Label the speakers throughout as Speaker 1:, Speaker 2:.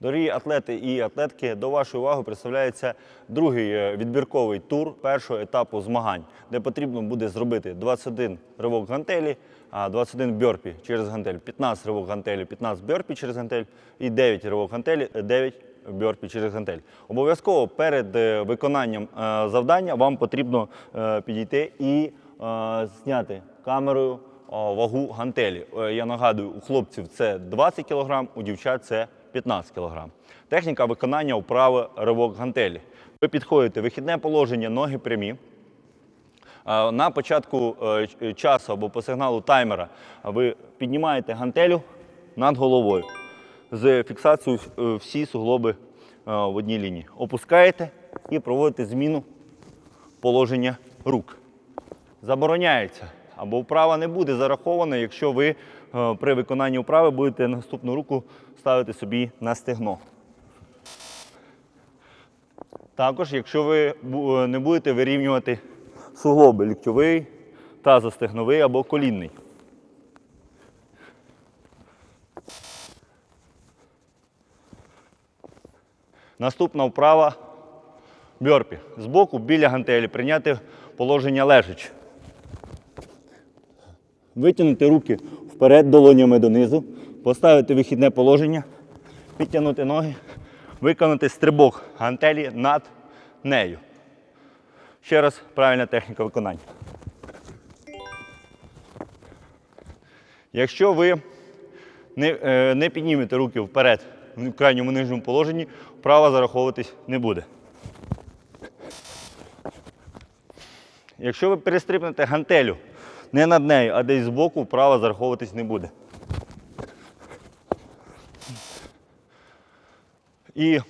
Speaker 1: Дорогі атлети і атлетки, до вашої уваги представляється другий е, відбірковий тур першого етапу змагань, де потрібно буде зробити 21 ривок гантелі, а 21 бьорпі через гантель, 15 ривок гантелі, 15 бьорпі через гантель і 9 ривок гантелі, е, 9 бьорпі через гантель. Обов'язково перед е, виконанням е, завдання вам потрібно е, підійти і е, зняти камерою вагу гантелі. Е, Я нагадую, у хлопців це 20 кг, у дівчат це 15 кг. Техніка виконання вправи ривок гантелі. Ви підходите вихідне положення, ноги прямі. Е, На початку е, часу або по сигналу таймера ви піднімаєте гантелю над головою з фіксацією е, всі суглоби е, в одній лінії. Опускаєте і проводите зміну положення рук. Забороняється або вправа не буде зарахована, якщо ви е, при виконанні вправи будете наступну руку ставити собі на стегно. Також, якщо ви е, не будете вирівнювати суглоби ліктьовий, тазостегновий або колінний. Наступна вправа бьорпі. Збоку біля гантелі прийняти положення лежачи. Витягнути руки вперед долонями донизу, поставити вихідне положення, підтягнути ноги, виконати стрибок гантелі над нею. Ще раз правильна техніка виконання. Якщо ви не, е, не піднімете руки вперед в крайньому нижньому положенні, вправа зараховуватись не буде. Якщо ви перестрибнете гантелю не над нею, а десь збоку, вправа зараховуватись не буде. І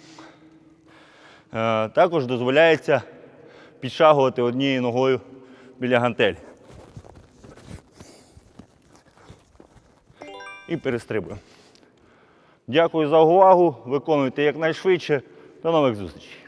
Speaker 1: е, також дозволяється підшагувати однією ногою біля гантелі. І перестрибуємо. Дякую за увагу. Виконуйте якнайшвидше. До нових зустрічей.